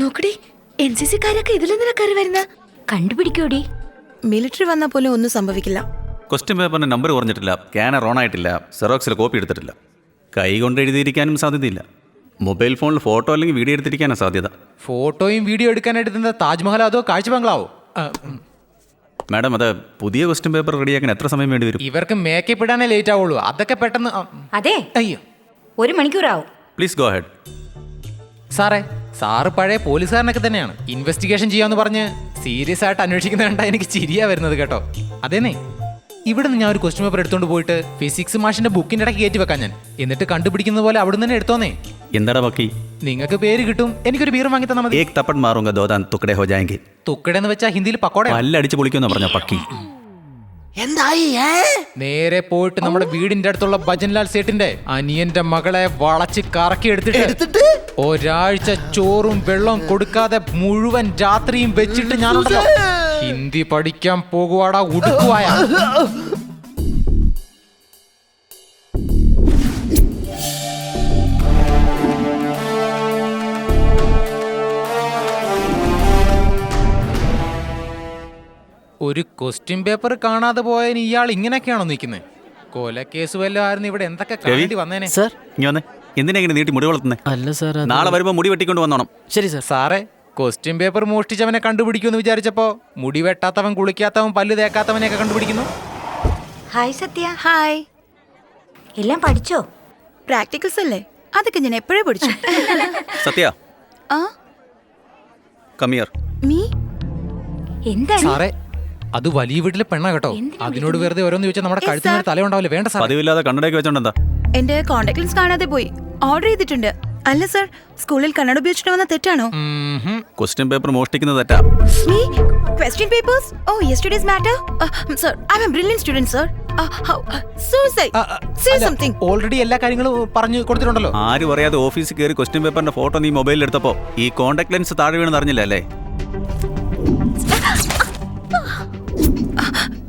നോക്കടി N C സിക്കാരൊക്കെ ഇതിലെന്തിനാ കയറി വരുന്ന? കണ്ടുപിടിക്കോടി. Military വന്നാൽ പോലും ഒന്നും സംഭവിക്കില്ല. ക്വസ്റ്റ്യൻ പേപ്പറിന് നമ്പർ കുറഞ്ഞിട്ടില്ല സ്കാനർ ഓൺ ആയിട്ടില്ല സെറോക്സിൽ കോപ്പി എടുത്തിട്ടില്ല. കൈ കൊണ്ട് എഴുതിയിരിക്കാനും സാധ്യതയില്ല. മൊബൈൽ ഫോണിൽ ഫോട്ടോ അല്ലെങ്കിൽ വീഡിയോ എടുത്തിരിക്കാനാണ് സാധ്യത. ഫോട്ടോയും വീഡിയോ എടുക്കാനായിട്ട് തന്നെ താജ്മഹൽ അതോ കാഴ്ച ബംഗ്ലാവോ? മാഡം അത് പുതിയ ക്വസ്റ്റ്യൻ പേപ്പർ റെഡിയാക്കാൻ എത്ര സമയം വേണ്ടി വരും? ഇവർക്ക് മേക്കപ്പ് ഇടാനേ ലേറ്റ് ആവുള്ളൂ. അതൊക്കെ പെട്ടെന്ന് അതെ. അയ്യോ. ഒരു മണിക്കൂറാവും. പ്ലീസ് ഗോ ഹെഡ് സാറേ സാറ് പഴയ പോലീസുകാരനൊക്കെ തന്നെയാണ്. ഇൻവെസ്റ്റിഗേഷൻ ചെയ്യാന്ന് പറഞ്ഞ് സീരിയസ് ആയിട്ട് അന്വേഷിക്കുന്ന കണ്ടാ എനിക്ക് ചിരിയാ വരുന്നത് കേട്ടോ. അതേനേ ഇവിടെ നിന്ന് ഞാൻ ഒരു ക്വസ്റ്റ്യൻ പേപ്പർ എടുത്തോണ്ട് പോയിട്ട് ഫിസിക്സ് മാഷിന്റെ ബുക്കിന്റെ ഇടയ്ക്ക് കയറ്റി വെക്കാൻ ഞാൻ. എന്നിട്ട് കണ്ടുപിടിക്കുന്ന പോലെ അവിടെ തന്നെ എടുത്തോന്നേ. എന്താടാ ബാക്കി നിങ്ങൾക്ക് പേര് കിട്ടും. എനിക്കൊരു ബീർ വാങ്ങി തന്നാൽ മതി. ഏക് തപ്പട് മാറുങ്ക ദോതാൻ തുക്കടെ ഹോ ജായെങ്കിൽ തുക്കടെന്ന് വെച്ചാൽ ഹിന്ദിയിൽ പക്കോട പല്ലടിച്ച് പൊളിക്കുമെന്ന് പറഞ്ഞ പക്കി എന്തായി നേരെ പോയിട്ട് നമ്മുടെ വീടിന്റെ അടുത്തുള്ള ഭജൻലാൽ സേട്ടിന്റെ അനിയന്റെ മകളെ വളച്ച് കറക്കി എടുത്തിട്ട് ഒരാഴ്ച ചോറും വെള്ളവും കൊടുക്കാതെ മുഴുവൻ രാത്രിയും വെച്ചിട്ട് ഞാനുണ്ടല്ലോ. ഹിന്ദി പഠിക്കാൻ പോകുവാടാ ഉടുക്കുവായ. ഒരു ക്വസ്റ്റ്യൻ പേപ്പർ കാണാതെ പോയതിന് ഇയാൾ ഇങ്ങനെയൊക്കെയാണോ നിൽക്കുന്നത് കൊലക്കേസ് വല്ലതും ആയിരുന്നു ഇവിടെ. എന്തൊക്കെ കാണേണ്ടി വന്നേനെ? സർ. ഇനി വന്നേ. എന്തിനാ ഇങ്ങനെ നീട്ടി മുടി വളർത്തുന്നേ? അല്ല സാർ അത് നാളെ വരുമ്പോൾ മുടി വെട്ടിക്കൊണ്ട് വന്നോണം. ശരി സാർ. സാറേ ക്വസ്റ്റ്യൻ പേപ്പർ മോഷ്ടിച്ചവനെ കണ്ടുപിടിക്കുമെന്ന് വിചാരിച്ചപ്പോ മുടി വെട്ടാത്തവൻ കുളിക്കാത്തവൻ പല്ല് തേക്കാത്തവനെയൊക്കെ കണ്ടുപിടിക്കുന്നു? ഹായ് സത്യ. ഹായ് എല്ലാം പഠിച്ചോ? പ്രാക്ടിക്കൽസ് അല്ലേ? അതൊക്കെ ഞാൻ എപ്പോഴേ പഠിച്ചു? സത്യ. ആ? കമിയർ മീ എന്താണ്? സാറേ അത് വലിയ വീട്ടിലെ പെണ്ണ കേട്ടോ. അതിനോട് വെറുതെ ഓരോന്ന് ചോദിച്ചാൽ നമ്മുടെ കഴുത്തിന് തല ഉണ്ടാവില്ല വേണ്ട സാർ പതിവില്ലാതെ കണ്ണടയൊക്കെ വെച്ചോണ്ടാ എന്റെ കോണ്ടാക്ട് ലെൻസ് കാണാതെ പോയി. ഓർഡർ ചെയ്തിട്ടുണ്ട്. അല്ല സർ സ്കൂളിൽ കണ്ണട ഉപയോഗിച്ചിട്ട് വന്ന തെറ്റാണോ? ക്വസ്റ്റ്യൻ പേപ്പർ മോഷ്ടിക്കുന്നത് തെറ്റാ. Me question papers oh yesterday's matter sir I am a brilliant student sir already എല്ലാ കാര്യങ്ങളും പറഞ്ഞു കൊടുത്തിട്ടുണ്ടല്ലോ. ആരും അറിയാതെ ഓഫീസിൽ കയറി ക്വസ്റ്റ്യൻ പേപ്പറിന്റെ ഫോട്ടോ നീ മൊബൈലിൽ എടുത്തപ്പോ ഈ കോണ്ടാക്ട് ലെൻസ് താഴെ വീണെന്ന് അറിഞ്ഞില്ല അല്ലേ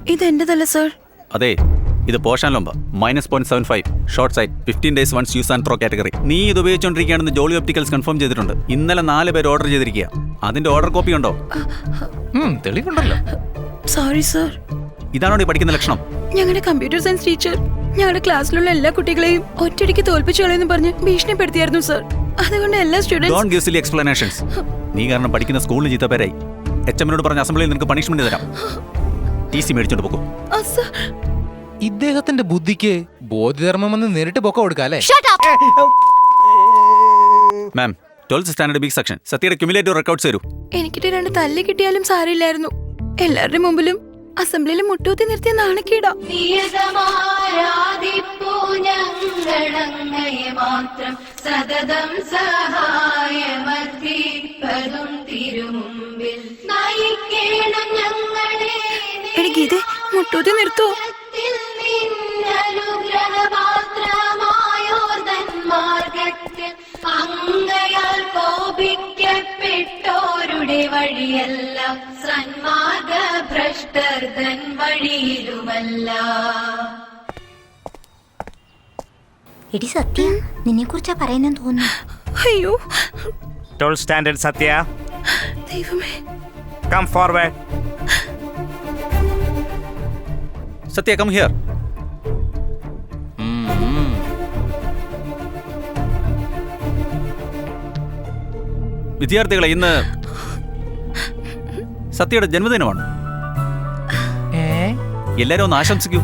ഇത് എന്റേതല്ല സർ അതെ ഇത് portion ലൊമ്പ. Minus point seven five short sight fifteen days once use and throw category നീ ഇത് ഉപയോഗിച്ചുകൊണ്ടിരിക്കുകയാണെന്ന് ജോളി ഒപ്റ്റിക്കൽസ് കൺഫേം ചെയ്തിട്ടുണ്ട്. ഇന്നലെ നാല് പേര് ഓർഡർ ചെയ്തിരിക്കുക. അതിന്റെ ഓർഡർ കോപ്പി ഉണ്ടോ? തെളിവുണ്ടല്ലോ. സോറി സർ ഇതാണോ നീ പഠിക്കുന്ന ലക്ഷണം? ഞങ്ങളുടെ കമ്പ്യൂട്ടർ സയൻസ് ടീച്ചർ ഞങ്ങളുടെ ക്ലാസ്സിലുള്ള എല്ലാ കുട്ടികളെയും ഒറ്റയടിക്ക് തോൽപ്പിച്ചു കളയെന്ന് പറഞ്ഞ് ഭീഷണിപ്പെടുത്തിയായിരുന്നു സർ അതുകൊണ്ട് എല്ലാ സ്റ്റുഡൻസ് എക്സ്പ്ലനേഷൻസ് നീ കാരണം പഠിക്കുന്ന സ്കൂളിന് ചീത്ത പേരായി. എച്ച് എമ്മിനോട് പറഞ്ഞ അസംബ്ലിയിൽ നിനക്ക് പണിഷ്മെന്റ് തരാം. ടി സി മേടിച്ചോണ്ട് പോകും ഇദ്ദേഹത്തിന്റെ ബുദ്ധിക്ക് ബോധിധർമ്മം എന്ന് നേരിട്ട് പൊക്ക കൊടുക്കാം അല്ലേ? Ma'am twelfth standard B section സത്യയുടെ cumulative records തരൂ എനിക്കിട്ട് രണ്ട് തല്ല് കിട്ടിയാലും സാരമില്ലായിരുന്നു. എല്ലാവരുടെ മുമ്പിലും അസംബ്ലിയിൽ മുട്ടൂത്തി നിർത്തിയ നാണക്കേടാ. മാത്രം സതതം നയിക്കേണം ഞങ്ങളെ എടി ഗീതെ മുട്ടൂത്തി നിർത്തോ. അങ്ങയാൽ കോപിക്കപ്പെട്ടോരുടെ വഴിയല്ല സന്മാർഗ ഭ്രഷ്ടർ തൻ വഴിയിലുമല്ല. എടി സത്യ നിന്നെ കുറിച്ചാ പറയുന്നെന്ന് തോന്നുന്നു. അയ്യോ. ടോൾ സ്റ്റാൻഡേർഡ് സത്യ. ദൈവമേ. Come forward. Satya come here വിദ്യാർത്ഥികളെ ഇന്ന് സത്യയുടെ ജന്മദിനമാണ് ഏ എല്ലാരും ഒന്ന് ആശംസിക്കൂ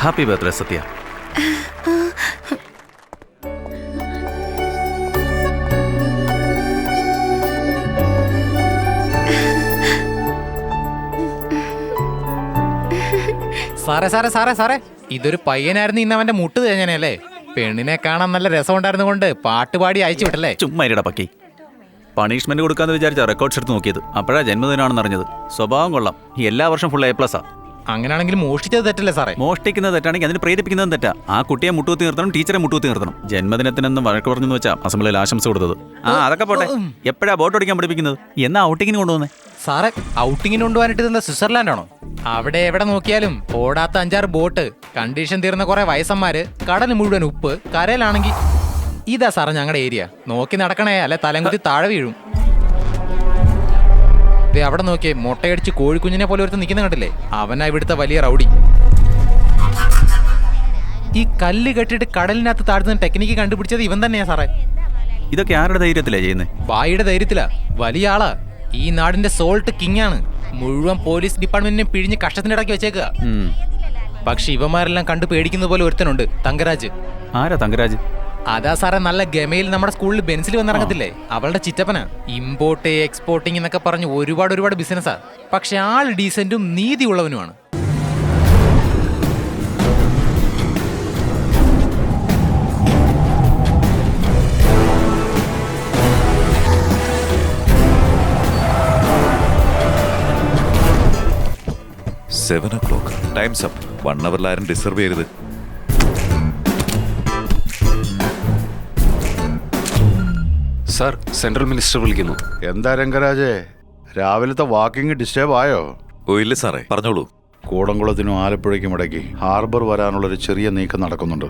ഹാപ്പി ബർത്ത്ഡേ സത്യ. സാറേ സാറേ സാറേ സാറേ. ഇതൊരു പയ്യനായിരുന്നു ഇന്ന് അവന്റെ മുട്ട് തേഞ്ഞനല്ലേ പെണ്ണിനെ കാണാൻ നല്ല രസം ഉണ്ടായിരുന്നു കൊണ്ട് പാട്ടുപാടി അയച്ചു വിട്ടല്ലേ? ചുമ്മാ ഇരട പക്കി. പണിഷ്മെന്റ് കൊടുക്കാന്ന് വിചാരിച്ച റെക്കോർഡ്സ് എടുത്ത് നോക്കിയത്. അപ്പോഴാ ജന്മദിനാണെന്ന് അറിഞ്ഞത് സ്വഭാവം കൊള്ളാം. എല്ലാ വർഷം ഫുൾ എ പ്ലസ് ആ. അങ്ങനെയാണെങ്കിൽ മോഷ്ടിച്ചത് തെറ്റല്ലേ സാറേ? മോഷ്ടിക്കുന്നത് തെറ്റാണെങ്കിൽ അതിന് പ്രേരിപ്പിക്കുന്നതും തെറ്റാ. ആ കുട്ടിയെ മുട്ടുകുത്തി നിർത്തണം ടീച്ചറെ മുട്ടുകുത്തി നിർത്തണം. ജന്മദിനത്തിനെന്ന് വഴക്ക് പറഞ്ഞു വെച്ചാ അസംബ്ലിയിൽ ആശംസ കൊടുത്തത്. ആ അതൊക്കെ പോട്ടെ. എപ്പോഴാ ബോട്ട് ഓടിക്കാൻ പഠിപ്പിക്കുന്നത്? എന്നാ ഔട്ടിങ്ങിന് കൊണ്ടുവന്നേ? സാറേ ഔട്ടിങ്ങിന് കൊണ്ടുപോകാനായിട്ട് ഇതെന്താ സ്വിറ്റ്സർലാൻഡ് ആണോ? അവിടെ എവിടെ നോക്കിയാലും ഓടാത്ത അഞ്ചാറ് ബോട്ട് കണ്ടീഷൻ തീർന്ന കുറെ വയസ്സന്മാര് കടൽ മുഴുവൻ ഉപ്പ് കരയിലാണെങ്കിൽ ഇതാ സാറേ ഞങ്ങളുടെ ഏരിയ. നോക്കി നടക്കണേ അല്ലെ തലങ്കുത്തി താഴെ വീഴും. ദേ അവിടെ നോക്കിയേ മുട്ടയടിച്ച് കോഴിക്കുഞ്ഞിനെ പോലെ ഒരുത്ത് നിൽക്കുന്ന കണ്ടില്ലേ? അവനാ ഇവിടുത്തെ വലിയ റൗഡി. ഈ കല്ല് കെട്ടിട്ട് കടലിനകത്ത് താഴ്ത്തുന്ന ടെക്നിക്ക് കണ്ടുപിടിച്ചത് ഇവൻ തന്നെയാ സാറേ. ഇതൊക്കെ ആരുടെ ധൈര്യത്തിലാ ചെയ്യുന്നത് ബായിയുടെ ധൈര്യത്തിലാ. വലിയ ആളാ. ഈ നാടിന്റെ സോൾട്ട് കിങ് ആണ്. മുഴുവൻ പോലീസ് ഡിപ്പാർട്ട്മെന്റിനെ പിഴിഞ്ഞ് കഷ്ടത്തിനിടയ്ക്ക് വെച്ചേക്കുക പക്ഷെ ഇവന്മാരെല്ലാം കണ്ടു പേടിക്കുന്ന പോലെ ഒരുത്തനുണ്ട് തങ്കരാജ്. ആരാ തങ്കരാജ്? അതാ സാറേ നല്ല ഗമയിൽ നമ്മുടെ സ്കൂളിൽ ബെൻസിൽ വന്നിറങ്ങത്തില്ലേ? അവളുടെ ചിറ്റപ്പനാ. ഇമ്പോർട്ട് എക്സ്പോർട്ടിംഗ് എന്നൊക്കെ പറഞ്ഞ് ഒരുപാട് ഒരുപാട് ബിസിനസ്സാ പക്ഷെ ആൾ ഡീസന്റും നീതിയുള്ളവനുമാണ്. Seven o'clock time's up one അവറിൽ ആരും ഡിസർവ് ചെയ്യരുത്. സാർ സെൻട്രൽ മിനിസ്റ്റർ വിളിക്കുന്നു. എന്താ രംഗരാജേ? രാവിലത്തെ വാക്കിംഗ് ഡിസ്റ്റേബ് ആയോ? ഓ ഇല്ല സാറേ പറഞ്ഞോളൂ. കൂടംകുളത്തിനും ആലപ്പുഴയ്ക്കും ഇടയ്ക്ക് ഹാർബർ വരാനുള്ളൊരു ചെറിയ നീക്കം നടക്കുന്നുണ്ട്.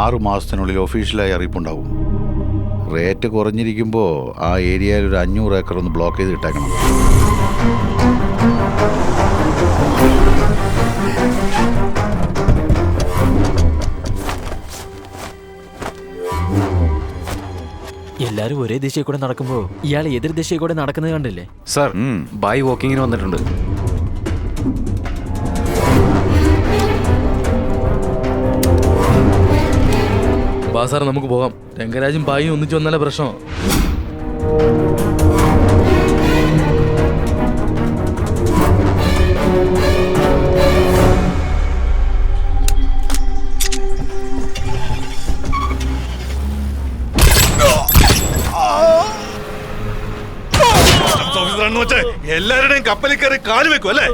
ആറു മാസത്തിനുള്ളിൽ ഒഫീഷ്യലായി അറിയിപ്പുണ്ടാവും. റേറ്റ് കുറഞ്ഞിരിക്കുമ്പോൾ ആ ഏരിയയിൽ ഒരു അഞ്ഞൂറ് ഏക്കർ ഒന്ന് ബ്ലോക്ക് ചെയ്ത് ഇട്ടേക്കണം. എല്ലാരും ഒരേ ദിശയിൽ കൂടെ നടക്കുമ്പോ ഇയാൾ എതിർ ദിശയിൽ കൂടെ നടക്കുന്നത് കണ്ടില്ലേ? സർ ബൈ ബായ് വാക്കിങ്ങിന് വന്നിട്ടുണ്ട്. ബാ സാർ നമുക്ക് പോകാം. രംഗരാജും ബായും ഒന്നിച്ചു വന്നാലേ പ്രശ്നം എല്ലാവരുടെയും കപ്പലിൽ കയറി കാൽ വെക്കും അല്ലേ?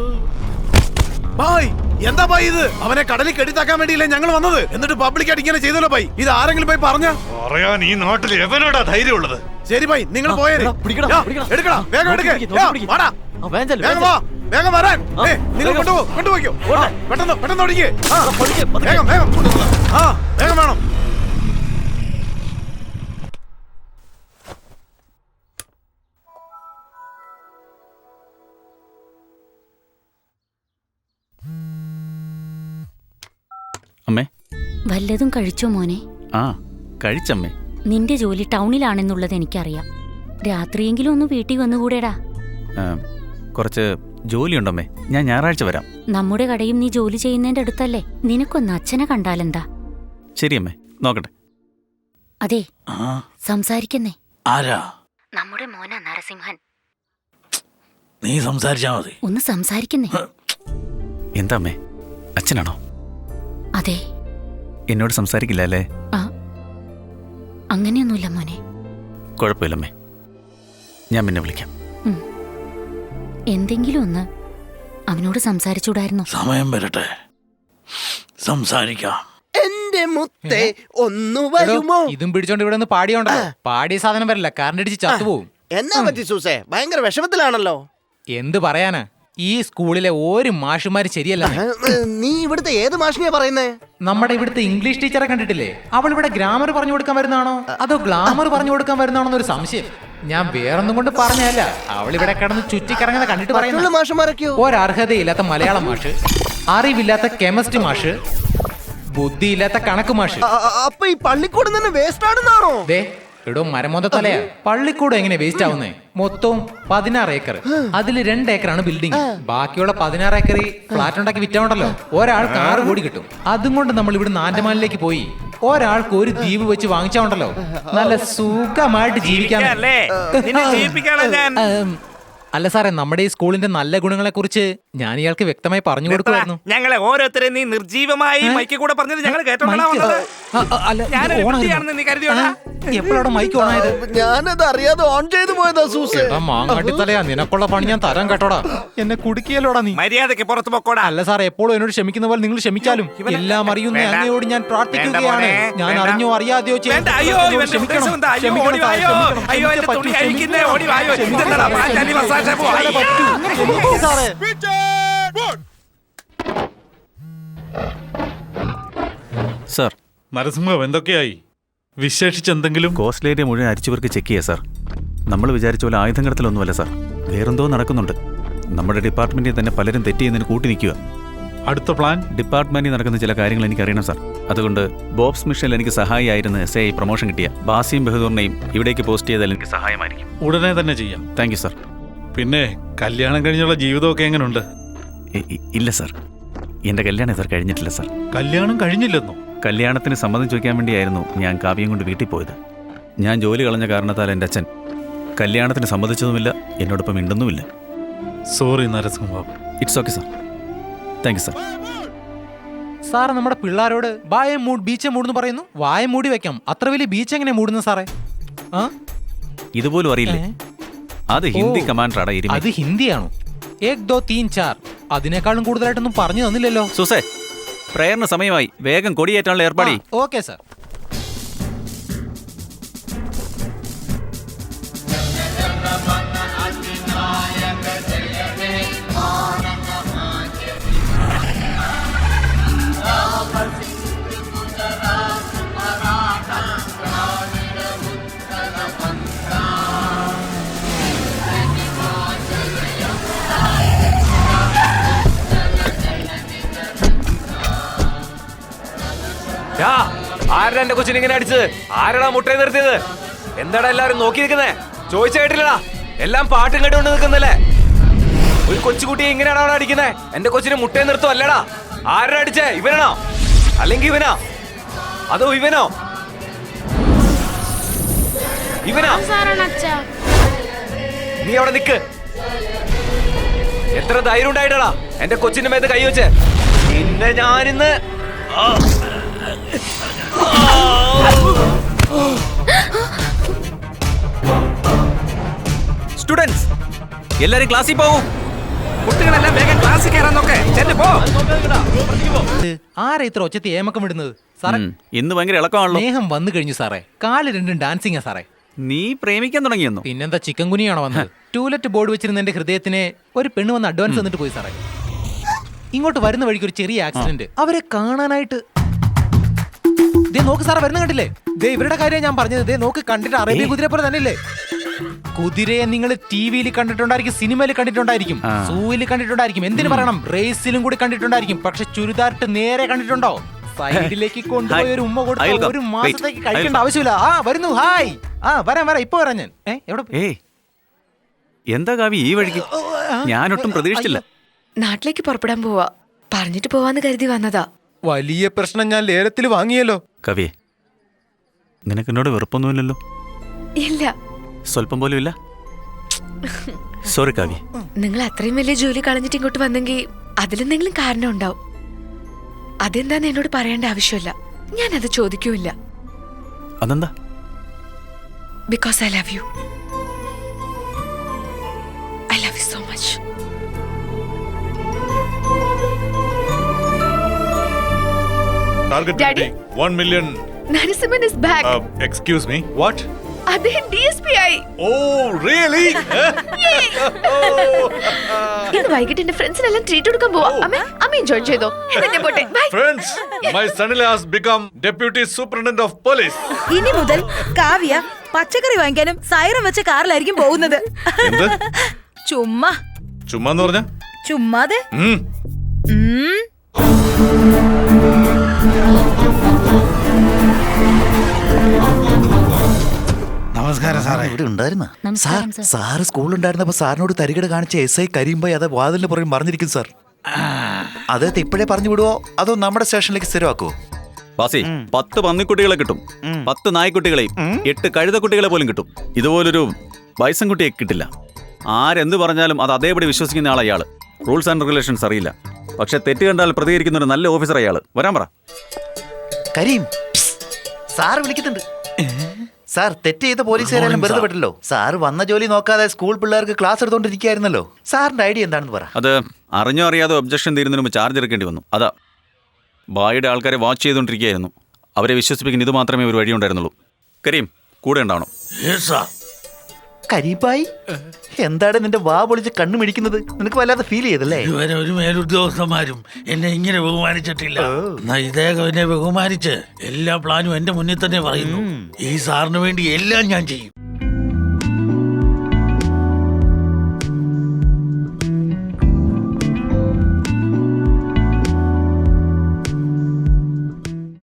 ബായ് എന്താ ബായ് ഇത്? അവനെ കടലിൽ കെട്ടിത്താക്കാൻ വേണ്ടിയില്ലേ ഞങ്ങൾ വന്നത്? എന്നിട്ട് പബ്ലിക്കായിട്ട് ഇങ്ങനെ ചെയ്തല്ലോ ബൈ ഇത് ആരെങ്കിലും പോയി പറഞ്ഞ? പറയാൻ ഈ നാട്ടിൽ എവനോടാ ധൈര്യമുള്ളത്? ശരി ബൈ നിങ്ങൾ പോയേ എടാ, പിടിക്കടാ, പിടിക്കടാ. എടുക്കണം വേഗം എടുക്കേ. വേഗം വരാൻ. നിങ്ങൾ വേഗം. കൊണ്ടുപോ കൊണ്ടുപോയിക്കോ. പെട്ടെന്ന് പെട്ടെന്ന് ഓടിക്കേ. വേഗം വേഗം. ആ വേഗം വേണം. അമ്മേ. വല്ലതും കഴിച്ചോ മോനെ? ആ കഴിച്ചമ്മേ. നിന്റെ ജോലി ടൗണിലാണെന്നുള്ളത് എനിക്കറിയാം. രാത്രിയെങ്കിലും ഒന്ന് വീട്ടിൽ വന്നുകൂടെടാ. കുറച്ച് ജോലിയുണ്ടമ്മേ. ഞാൻ ഞായറാഴ്ച വരാം. നമ്മുടെ കടയും നീ ജോലി ചെയ്യുന്നതിന്റെ അടുത്തല്ലേ? നിനക്കൊന്ന് അച്ഛനെ കണ്ടാലെന്താ? ശരിയമ്മേ നോക്കട്ടെ. അതെ സംസാരിക്കുന്നേ. ആരാ? നമ്മുടെ മോന നരസിംഹൻ. നീ സംസാരിച്ചാ മതി. ഒന്ന് സംസാരിക്കുന്നേ. എന്താ അമ്മേ അച്ഛനാണോ? അതെ. എന്നോട് സംസാരിക്കില്ല അല്ലേ? ആ. അങ്ങനെയൊന്നുമില്ല മോനെ. കുഴപ്പമില്ലമ്മേ. ഞാൻ പിന്നെ വിളിക്കാം. എന്തെങ്കിലും ഒന്ന് അവനോട് സംസാരിച്ചൂടായിരുന്നു സമയം വരട്ടെ. സംസാരിക്കാം. എന്റെ മുത്തേ ഒന്നു വരുമോ? ഇതും പിടിച്ചോണ്ട് ഇവിടെ നിന്ന് പാടിയോണ്ടല്ലോ. പാടിയ സാധനം വരില്ല. കറണ്ട് അടിച്ച് ചത്തുപോകും എന്നാ പറ്റി സൂസേ? ഭയങ്കര വിഷമത്തിലാണല്ലോ. എന്ത് പറയാനാ? ഈ സ്കൂളിലെ ഒരു മാഷുമാര് ശരിയല്ല. നീ ഇവിടുത്തെ ഏത് മാഷിനെയാ പറയുന്നേ? നമ്മുടെ ഇവിടുത്തെ ഇംഗ്ലീഷ് ടീച്ചറെ കണ്ടിട്ടില്ലേ? അവൾ ഇവിടെ ഗ്രാമർ പറഞ്ഞു കൊടുക്കാൻ വരുന്നതാണോ? അതോ ഗ്ലാമർ പറഞ്ഞു കൊടുക്കാൻ വരുന്നതാണോ എന്നൊരു സംശയം? ഞാൻ വേറൊന്നും കൊണ്ട് പറഞ്ഞല്ല അവൾ ഇവിടെ കിടന്ന് ചുറ്റിക്കറങ്ങുന്ന കണ്ടിട്ട് പറയുന്നു. മാഷന്മാരൊക്കെയോ ഒരർഹതയില്ലാത്ത മലയാളം മാഷ് അറിവില്ലാത്ത കെമിസ്ട്രി മാഷ് ബുദ്ധിയില്ലാത്ത കണക്ക് മാഷ്. അപ്പൊ ഈ പള്ളിക്കൂടം തന്നെ വേസ്റ്റ് ആണെന്നാണോ? എടോ മരമോന്ത തലയാ. പള്ളിക്കൂടം എങ്ങനെ വേസ്റ്റ് ആവുന്നേ? മൊത്തവും പതിനാറ് ഏക്കർ അതിൽ രണ്ട് ഏക്കറാണ് ബിൽഡിംഗ് ബാക്കിയുള്ള പതിനാറ് ഏക്കർ ഫ്ലാറ്റ് ഉണ്ടാക്കി വിറ്റാണ്ടല്ലോ ഒരാൾക്ക് ആറ് കൂടി കിട്ടും. അതും കൊണ്ട് നമ്മൾ ഇവിടെ ആൻഡമാനിലേക്ക് പോയി. ഒരാൾക്ക് ഒരു ദ്വീപ് വെച്ച് വാങ്ങിച്ചാണ്ടല്ലോ നല്ല സുഖമായിട്ട് ജീവിക്കാൻ അല്ലേ നിന്നെ ഞാൻ? അല്ല സാറേ നമ്മുടെ ഈ സ്കൂളിന്റെ നല്ല ഗുണങ്ങളെ കുറിച്ച് ഞാൻ ഇയാൾക്ക് വ്യക്തമായി പറഞ്ഞു കൊടുക്കുമായിരുന്നു ഞങ്ങളെ ഓരോരുത്തരെ നീ നിർജീവമായി മൈക്ക് കൂടെ പറഞ്ഞത് ഞങ്ങൾ മൈക്ക്? എപ്പോഴാണ് മൈക്ക് ഞാനത് അറിയാതെ ഓൺ ചെയ്തു പോയതാ സൂസേ. എടാ മാങ്ങാട്ടിത്തലയാ. നിനക്കുള്ള പണി ഞാൻ തരാൻ കേട്ടോടാ. എന്നെ കുടുക്കിയല്ലോടാ നീ. മര്യാദയ്ക്ക് പുറത്ത് പോക്കോടാ. അല്ല സാർ എപ്പോഴും എന്നോട് ക്ഷമിക്കുന്ന പോലെ നിങ്ങൾ ക്ഷമിച്ചാലും എല്ലാം അറിയുന്ന. അങ്ങയോട് ഞാൻ പ്രാർത്ഥിക്കുകയാണ്. ഞാൻ. അറിഞ്ഞോ അറിയാതെയോ. അയ്യോ, പറ്റൂ, സാർ, നരസിംഹം എന്തൊക്കെയായി? വിശേഷിച്ചെന്തെങ്കിലും കോസ്റ്റ് ഏരിയ മുഴുവൻ അരിച്ചുവർക്ക് ചെക്ക് ചെയ്യാം സാർ നമ്മൾ വിചാരിച്ച പോലെ ആയുധം കടത്തലൊന്നുമല്ല സാർ വേറെന്തോ നടക്കുന്നുണ്ട്. നമ്മുടെ ഡിപ്പാർട്ട്മെന്റിൽ തന്നെ പലരും തെറ്റ് ചെയ്യുന്നതിന് കൂട്ടി നിൽക്കുക. അടുത്ത പ്ലാൻ ഡിപ്പാർട്ട്മെന്റിൽ നടക്കുന്ന ചില കാര്യങ്ങൾ എനിക്ക് അറിയണം സാർ അതുകൊണ്ട് ബോബ്സ് മിഷനിൽ എനിക്ക് സഹായിയായിരുന്ന എസ് ഐ പ്രൊമോഷൻ കിട്ടിയ ബാസിയും ബഹദൂറിനെയും ഇവിടേക്ക് പോസ്റ്റ് ചെയ്താൽ എനിക്ക് സഹായമായിരിക്കും. ഉടനെ തന്നെ ചെയ്യാം. താങ്ക് യു സാർ പിന്നെ കല്യാണം കഴിഞ്ഞുള്ള ജീവിതമൊക്കെ എങ്ങനെയുണ്ട് ഇല്ല സാർ. എന്റെ കല്യാണം സാർ കഴിഞ്ഞിട്ടില്ല സാർ. കല്യാണം കഴിഞ്ഞില്ലെന്നോ? കല്യാണത്തിന് സമ്മതം ചോദിക്കാൻ വേണ്ടിയായിരുന്നു ഞാൻ കാവ്യം കൊണ്ട് വീട്ടിൽ പോയത്. ഞാൻ ജോലി കളഞ്ഞ കാരണത്താൽ എന്റെ അച്ഛൻ കല്യാണത്തിന് സമ്മതിച്ചതുമില്ല എന്നോടൊപ്പം മിണ്ടുന്നുമില്ല. Sorry Narasimhababu it's okay sir thank you sir sir നമ്മുടെ പിള്ളേരോട് വായ മൂട് ബീച്ച് മൂടെന്ന് പറയുന്നു. വായ മൂടി വെക്കാം. അത്ര വലിയ ബീച്ച് എങ്ങനെ മൂടുന്നു സാറേ? ആ? ഇതുപോലും അറിയില്ലേ? അത് ഹിന്ദി കമാൻഡറാടാ അത് ഹിന്ദിയാണോ? ഏക് ദോ തീൻ ചാർ. അതിനേക്കാളും കൂടുതലായിട്ടൊന്നും പറഞ്ഞു തന്നില്ലല്ലോ. സുസേ പ്രേയറിന് സമയമായി. വേഗം കൊടിയേറ്റാനുള്ള ഏർപ്പാടി. Okay sir. ആരാ എന്റെ കൊച്ചിനെ ഇങ്ങനെ അടിച്ചത്? ആരടാ മുട്ടയെ നിർത്തിയത്? എന്താടാ എല്ലാരും നോക്കി നിൽക്കുന്നേ ചോദിച്ചു കേട്ടില്ലടാ. എല്ലാം പാട്ടും കേട്ടുകൊണ്ട് നിൽക്കുന്നല്ലേ? ഒരു കൊച്ചുകുട്ടിയെ ഇങ്ങനെയാണോ അവിടെ അടിക്കുന്നേ? എന്റെ കൊച്ചിന് മുട്ടയെ നിർത്തും അല്ലടാ. ആരുടെ അടിച്ചേ? ഇവനാണോ? അല്ലെങ്കിൽ ഇവനാ? അതോ ഇവനോ? ഇവനാ? നീ അവിടെ നിക്ക്. എത്ര ധൈര്യം ഉണ്ടായിട്ടാ എന്റെ കൊച്ചിന്റെ മേത്ത് കൈ വെച്ച്. പിന്നെ ഞാനിന്ന് ആ. സ്റ്റുഡൻസ് എല്ലാരും ക്ലാസ്സിൽ പോകൂ. കുട്ടികളെല്ലാം വേഗം ക്ലാസ്സിൽ കയറാൻ നോക്കേ ചെല്ലു പോ. ആരാ ഇത്ര ഒച്ചത്തി ഏമക്കം വിടുന്നത്? സാറേ. ഇന്ന് ഭയങ്കര ഇളക്കമാണല്ലോ. സ്നേഹം വന്നു കഴിഞ്ഞു സാറേ. കാൽ രണ്ടും ഡാൻസിങ്ങാ സാറേ. നീ പ്രേമിക്കാൻ തുടങ്ങിയെന്നു? പിന്നെന്താ ചിക്കൻ കുനിയാണോ വന്നത്? ടൂലറ്റ് ബോർഡ് വെച്ചിരുന്ന എന്റെ ഹൃദയത്തിനെ ഒരു പെണ്ണ് വന്ന് അഡ്വാൻസ് തന്നിട്ട് പോയി സാറേ. ഇങ്ങോട്ട് വരുന്ന വഴിക്ക് ഒരു ചെറിയ ആക്സിഡന്റ് അവരെ കാണാനായിട്ട് ദേ നോക്ക് സാറേ വരുന്ന കണ്ടില്ലേ? ദേ ഇവരുടെ കാര്യം ഞാൻ പറഞ്ഞത്. ദേ നോക്ക് കണ്ടിട്ട് അറേബ്യ കുതിരയെ പോലെ തന്നെയല്ലേ? കുതിരയെ നിങ്ങൾ ടി വിയിൽ കണ്ടിട്ടുണ്ടായിരിക്കും സിനിമയിൽ കണ്ടിട്ടുണ്ടായിരിക്കും. സൂയിൽ കണ്ടിട്ടുണ്ടായിരിക്കും എന്തിനു പറയണം? റേസിലും കൂടി കണ്ടിട്ടുണ്ടായിരിക്കും. പക്ഷെ ചുരിദാറിട്ട് നേരെ കണ്ടിട്ടുണ്ടോ? സൈഡിലേക്ക് കൊണ്ടുപോയി ഒരു ഉമ്മ കൊടുത്ത ഒരു. മാസത്തേക്ക് കഴിക്കേണ്ട ആവശ്യമില്ല. ആ വരുന്നു. ഹായ്. ആ വരാം വരാം. ഇപ്പൊ വരാം ഞാൻ. എവിടെ? എന്താ കാവി ഈ വഴിക്ക്? ഞാനൊട്ടും പ്രതീക്ഷിച്ചില്ല. നാട്ടിലേക്ക് പുറപ്പെടാൻ പോവാ. പറഞ്ഞിട്ട് പോവാന്ന് കരുതി വന്നതാ. വലിയ പ്രശ്നം ഞാൻ ലേലത്തിൽ വാങ്ങിയല്ലോ. കവിയെ നിനക്ക് എന്നോട് വെറുപ്പൊന്നുമില്ലല്ലോ? ഇല്ല. സ്വല്പം പോലും ഇല്ല? സോറി കാവ്യ നിങ്ങൾ അത്രയും വലിയ ജോലി കളഞ്ഞിട്ട് ഇങ്ങോട്ട് വന്നെങ്കിൽ അതിലെന്തെങ്കിലും കാരണം ഉണ്ടാവും. അതെന്താന്ന് എന്നോട് പറയേണ്ട ആവശ്യമില്ല. ഞാൻ അത് ചോദിക്കൂല അതെന്താ? Because I love you I love you so much target Daddy? One million Narasimhan is back excuse me what അദ്ദേഹം ഡി എസ് പി ആയി ഓ റിയലി ഇന്ന് വൈകിട്ട് എന്റെ ഫ്രണ്ട്സിനെല്ലാം ട്രീറ്റ് കൊടുക്കാൻ പോവാ. അമ്മ അമ്മ എൻജോയ് ചെയ്തോ? എന്നാ ഞാൻ പോട്ടെ bye friends my son has become deputy superintendent of police ഇനി മുതൽ കാവ്യ പച്ചക്കറി വാങ്ങിക്കാനും സൈറം വെച്ച കാറിലായിരിക്കും പോകുന്നത്. എന്ത്? ചുമ്മാ. ചുമ്മാ എന്ന് പറഞ്ഞ? ചുമ്മാതെ? ഉം. നമസ്കാരം സാറേ. ഇവിടെ ഉണ്ടായിരുന്ന? നമസ്കാരം സാർ സാറ് സ്കൂളിലുണ്ടായിരുന്നപ്പോ സാറിനോട് തരികട കാണിച്ച എസ് ഐ കരിയുമ്പോ അത് വാതിലിന് പുറകിൽ മറിഞ്ഞിരിക്കും സാർ. അദ്ദേഹത്തെ ഇപ്പോഴേ പറഞ്ഞു വിടുവോ? അതോ നമ്മുടെ സ്റ്റേഷനിലേക്ക് സ്ഥിരമാക്കുവോ? ബാസി പത്ത് പന്നിക്കുട്ടികളെ കിട്ടും. പത്ത് നായ്ക്കുട്ടികളെയും എട്ട് കഴുതക്കുട്ടികളെ പോലും കിട്ടും. ഇതുപോലൊരു വയസ്സൻകുട്ടിയെ കിട്ടില്ല. ആരെന്ത് പറഞ്ഞാലും അത് അതേപടി വിശ്വസിക്കുന്ന ആളാ ഇയാൾ. റൂൾസ് ആൻഡ് റെഗുലേഷൻസ് അറിയില്ല. പക്ഷെ തെറ്റ് കണ്ടാൽ പ്രതികരിക്കുന്ന ഒരു നല്ല ഓഫീസർ അയാൾ വരാൻ പറ. കരീം സാർ വിളിക്കുന്നുണ്ട്. സാർ തെറ്റ് ചെയ്ത പോലീസുകാരെല്ലാം വെറുതെ പെട്ടല്ലോ. സാർ വന്ന ജോലി നോക്കാതെ സ്കൂൾ പിള്ളേർക്ക് ക്ലാസ് എടുത്തോണ്ടിരിക്കുകയായിരുന്നല്ലോ. സാറിന്റെ ഐഡിയ എന്താണെന്ന് പറ. അത് അറിഞ്ഞോ അറിയാതെ ഒബ്ജക്ഷൻ തീരുന്നതിന് മുമ്പ് ചാർജ് എടുക്കേണ്ടി വന്നു. അതാ. ബായിയുടെ ആൾക്കാരെ വാച്ച് ചെയ്തുകൊണ്ടിരിക്കുകയായിരുന്നു അവരെ വിശ്വസിപ്പിക്കുന്ന ഇത് മാത്രമേ ഒരു വഴിയുണ്ടായിരുന്നുള്ളൂ. കരീം കൂടെ ഉണ്ടാവണം. കരീബായി എന്താണ് നിന്റെ വാ പൊളിച്ച് കണ്ണു മിടിക്കുന്നത്? നിനക്ക് വല്ലാതെ ഫീൽ ചെയ്തല്ലേ? ഇതുവരെ ഒരു മേലുദ്യോഗസ്ഥന്മാരും എന്നെ ഇങ്ങനെ ബഹുമാനിച്ചിട്ടില്ല. ഇദ്ദേഹം എന്നെ ബഹുമാനിച്ച് എല്ലാ പ്ലാനും എന്റെ മുന്നിൽ തന്നെ പറയുന്നു. ഈ സാറിന് വേണ്ടി എല്ലാം ഞാൻ ചെയ്യും.